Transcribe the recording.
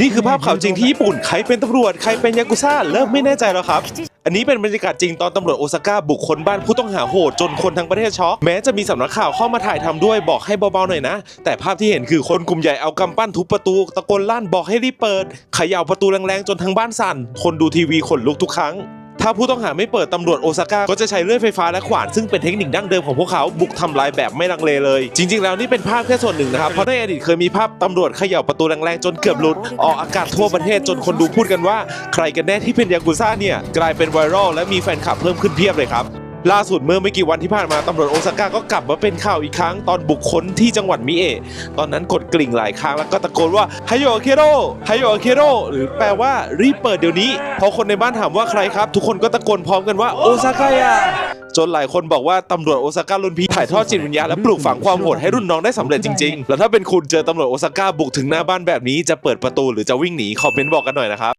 นี่คือภาพข่าวจริงที่ญี่ปุ่น ใครเป็นตำรวจ ใครเป็นยากุซ่า เริ่มไม่แน่ใจแล้วครับ อันนี้เป็นบรรยากาศจริงตอนตำรวจโอซาก้าบุกคนบ้านผู้ต้องหาโหดจนคนทั้งประเทศช็อกแม้จะมีสำนักข่าวเข้ามาถ่ายทำด้วยบอกให้เบาๆหน่อยนะ แต่ภาพที่เห็นคือคนกลุ่มใหญ่เอากำปั้นทุบประตูตะโกนลั่นบอกให้รีบเปิดเขย่าประตูแรงๆจนทั้งบ้านสั่นคนดูทีวีขนลุกทุกครั้ง ถ้าผู้ต้องหาไม่เปิดตำรวจโอซาก้าก็จะใช้เลื่อยไฟฟ้าและขวานซึ่งเป็นเทคนิคดั้งเดิมของพวกเขาบุกทำลายแบบไม่ลังเลเลย จริง ๆ แล้วนี่เป็นภาพแค่ส่วนหนึ่งนะครับเพราะในอดีตเคยมีภาพตำรวจเขย่าประตูแรงๆจนเกือบหลุดออกอากาศทั่วประเทศจนคนดูพูดกันว่า ใครกันแน่ที่เป็นยากุซ่าเนี่ยกลายเป็นไวรัลและมีแฟนคลับเพิ่มขึ้นเพียบเลยครับ ล่าสุดเมื่อไม่กี่วันที่ผ่านมาตำรวจโอซาก้าก็กลับมาเป็นข่าวอีกครั้งตอนบุกค้นที่จังหวัดมิเอะตอนนั้นกดกริ่งหลายครั้งแล้วก็ตะโกนว่าไฮโยเคโรไฮโยเคโรหรือแปลว่ารีบเปิดเดี๋ยวนี้พอคนในบ้านถามว่าใครครับ ทุกคนก็ตะโกนพร้อมกันว่าโอซาก้ายะจนหลายคนบอกว่าตำรวจโอซาก้ารุ่นพี่ถ่ายทอดจิตวิญญาณและปลูกฝังความโหดให้รุ่นน้องได้สำเร็จจริงๆ แล้วถ้าเป็นคุณเจอตำรวจโอซาก้าบุกถึงหน้าบ้านแบบนี้จะเปิดประตูหรือจะวิ่งหนีคอมเมนต์บอกกันหน่อยนะครับ